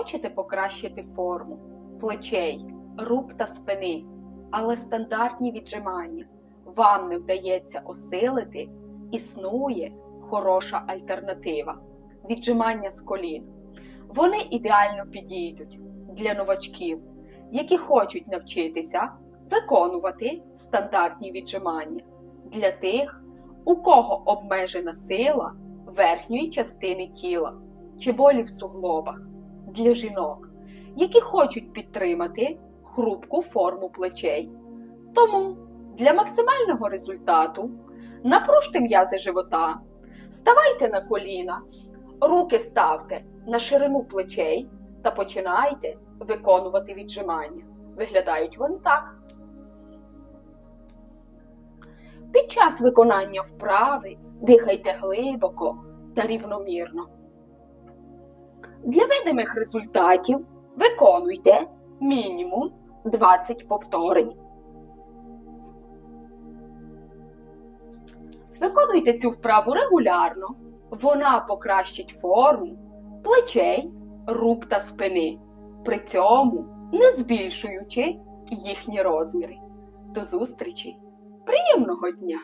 Хочете покращити форму плечей, рук та спини, але стандартні віджимання вам не вдається осилити, існує хороша альтернатива віджимання з колін. Вони ідеально підійдуть для новачків, які хочуть навчитися виконувати стандартні віджимання для тих, у кого обмежена сила верхньої частини тіла чи болі в суглобах, для жінок, які хочуть підтримати хрупку форму плечей. Тому для максимального результату напружте м'язи живота, ставайте на коліна, руки ставте на ширину плечей та починайте виконувати віджимання. Виглядають вони так. Під час виконання вправи дихайте глибоко та рівномірно. Для видимих результатів виконуйте мінімум 20 повторень. Виконуйте цю вправу регулярно. Вона покращить форму плечей, рук та спини, при цьому не збільшуючи їхні розміри. До зустрічі! Приємного дня!